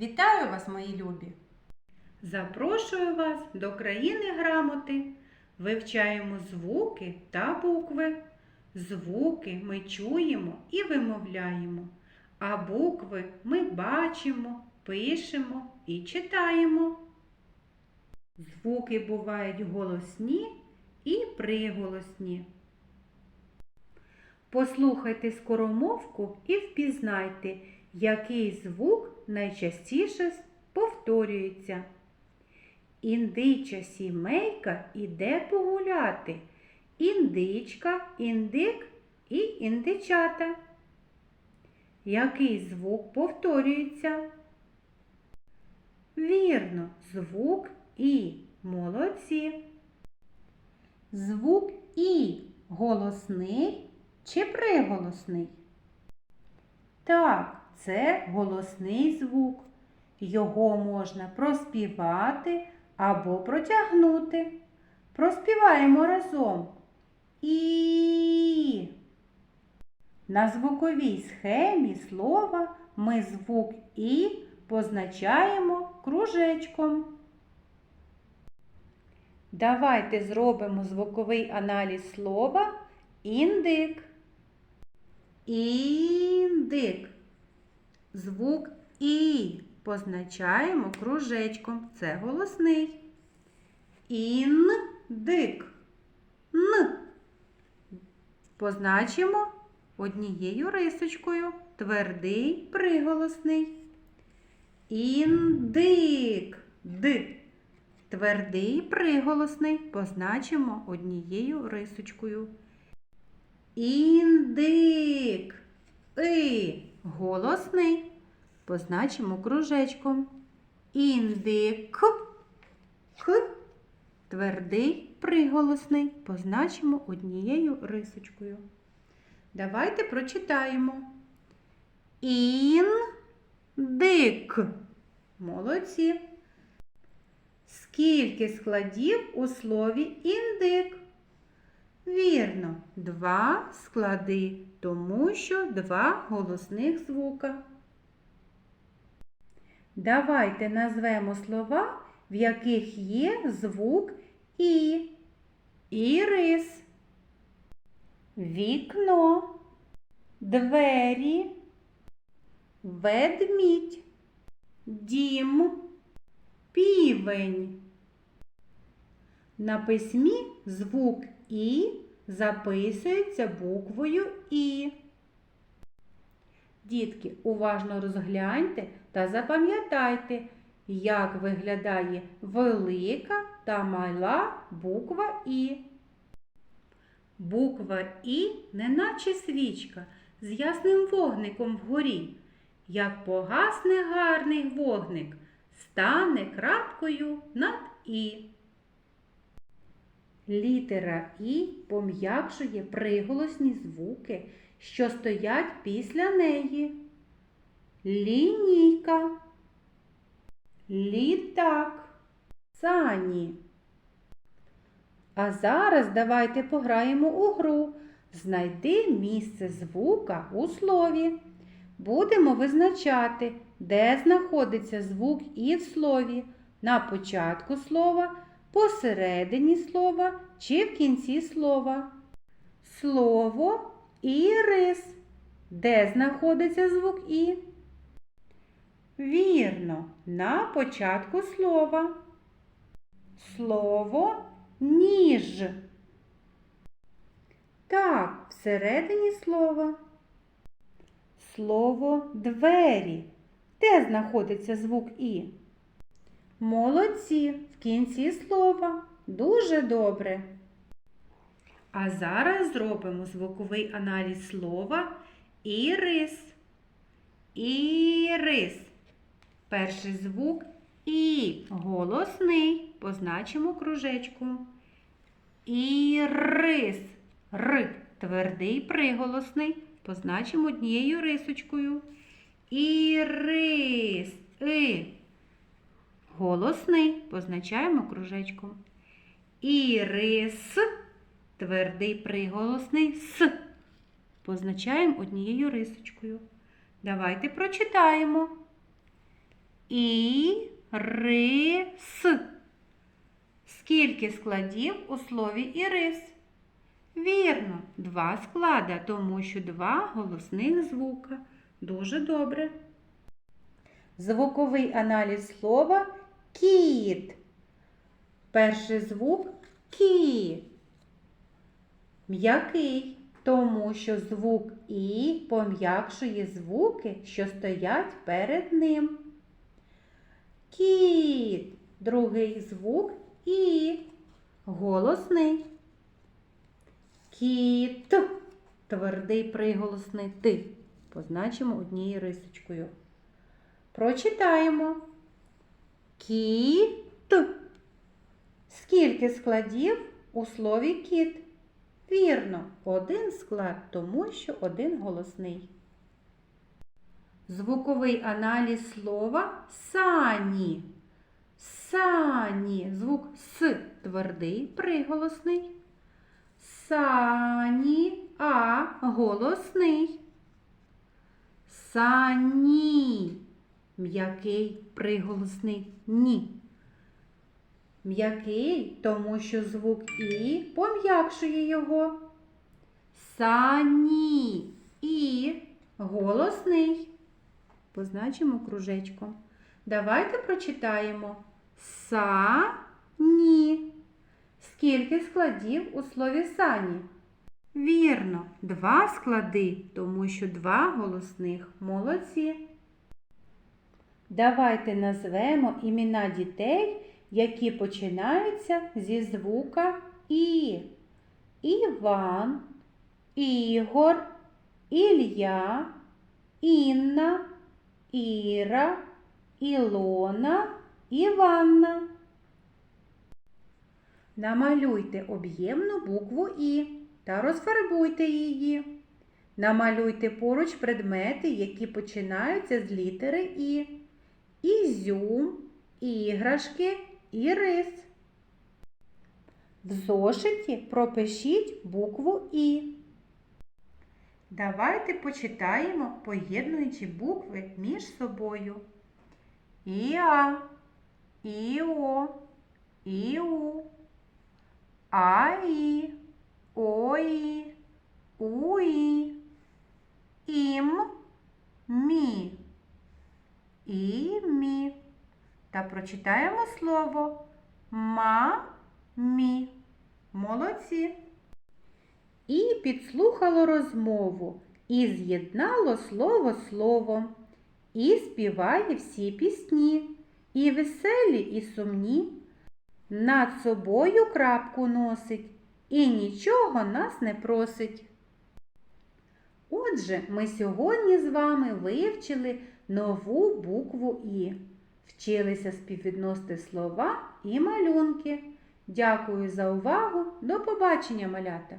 Вітаю вас, мої любі! Запрошую вас до країни грамоти. Вивчаємо звуки та букви. Звуки ми чуємо і вимовляємо, а букви ми бачимо, пишемо і читаємо. Звуки бувають голосні і приголосні. Послухайте скоромовку і впізнайте, який звук найчастіше повторюється. Індича сімейка іде погуляти. Індичка, індик і індичата. Який звук повторюється? Вірно, звук І. Молодці. Звук І голосний чи приголосний? Так, це голосний звук. Його можна проспівати або протягнути. Проспіваємо разом. І. На звуковій схемі слова ми звук І позначаємо кружечком. Давайте зробимо звуковий аналіз слова індик. Індик. Звук І позначаємо кружечком. Це голосний. Індик. Н. Позначимо однією рисочкою. Твердий приголосний. Індик. Д. Твердий приголосний позначимо однією рисочкою. Індик. И. Голосний. Позначимо кружечком. Індик. К. Твердий приголосний позначимо однією рисочкою. Давайте прочитаємо. Індик. Молодці. Скільки складів у слові індик? Вірно, два склади, тому що два голосних звука. Давайте назвемо слова, в яких є звук І. Ірис, вікно, двері, ведмідь, дім, півень. На письмі звук І записується буквою І. Дітки, уважно розгляньте та запам'ятайте, як виглядає велика та мала буква І. Буква І неначе свічка з ясним вогником вгорі. Як погасне гарний вогник, стане крапкою над І. Літера І пом'якшує приголосні звуки, що стоять після неї. Лінійка, літак, сані. А зараз давайте пограємо у гру. Знайди місце звука у слові. Будемо визначати, де знаходиться звук І в слові, на початку слова, посередині слова чи в кінці слова. Слово ірис. Де знаходиться звук І? Вірно, на початку слова. Слово ніж. Так, всередині слова. Слово двері. Де знаходиться звук І? Молодці в кінці слова. Дуже добре. А зараз зробимо звуковий аналіз слова ірис. Ірис. Перший звук І. Голосний. Позначимо кружечком. Ірис. Р. Твердий приголосний. Позначимо однією рисочкою. Ірис. И. Голосний. Позначаємо кружечком. Ірис. Твердий приголосний С. Позначаємо однією рисочкою. Давайте прочитаємо. І, ри, с. Скільки складів у слові ірис? Вірно, два склада, тому що два голосних звука. Дуже добре. Звуковий аналіз слова кіт. Перший звук кі. М'який, тому що звук І пом'якшує звуки, що стоять перед ним. Кіт. Другий звук І. Голосний. Кіт. Твердий приголосний ти. Позначимо однією рисочкою. Прочитаємо. Кіт. Скільки складів у слові кіт? Вірно, один склад, тому що один голосний. Звуковий аналіз слова сані. Сані. Звук С твердий, приголосний. Сані, а голосний. Сані. М'який приголосний ні. М'який, тому що звук І пом'якшує його. Сані. І голосний. Позначимо кружечком. Давайте прочитаємо Са-ні. Скільки складів у слові сані? Вірно, два склади, тому що два голосних. Молодці. Давайте назвемо імена дітей, які починаються зі звука І. Іван, Ігор, Ілля, Інна, Іра, Ілона, Іванна. Намалюйте об'ємну букву І та розфарбуйте її. Намалюйте поруч предмети, які починаються з літери І. Ізюм, іграшки і рис. В зошиті пропишіть букву І. Давайте почитаємо, поєднуючи букви між собою. Іа, Іо, Іу, АІ, ОІ, УІ, ІМ, МІ, ІМІ. Та прочитаємо слово ма-мі. Молодці. І підслухало розмову, і з'єднало слово словом, і співає всі пісні, і веселі, і сумні. Над собою крапку носить і нічого нас не просить. Отже, ми сьогодні з вами вивчили нову букву І. Вчилися співвідносити слова і малюнки. Дякую за увагу. До побачення, малята!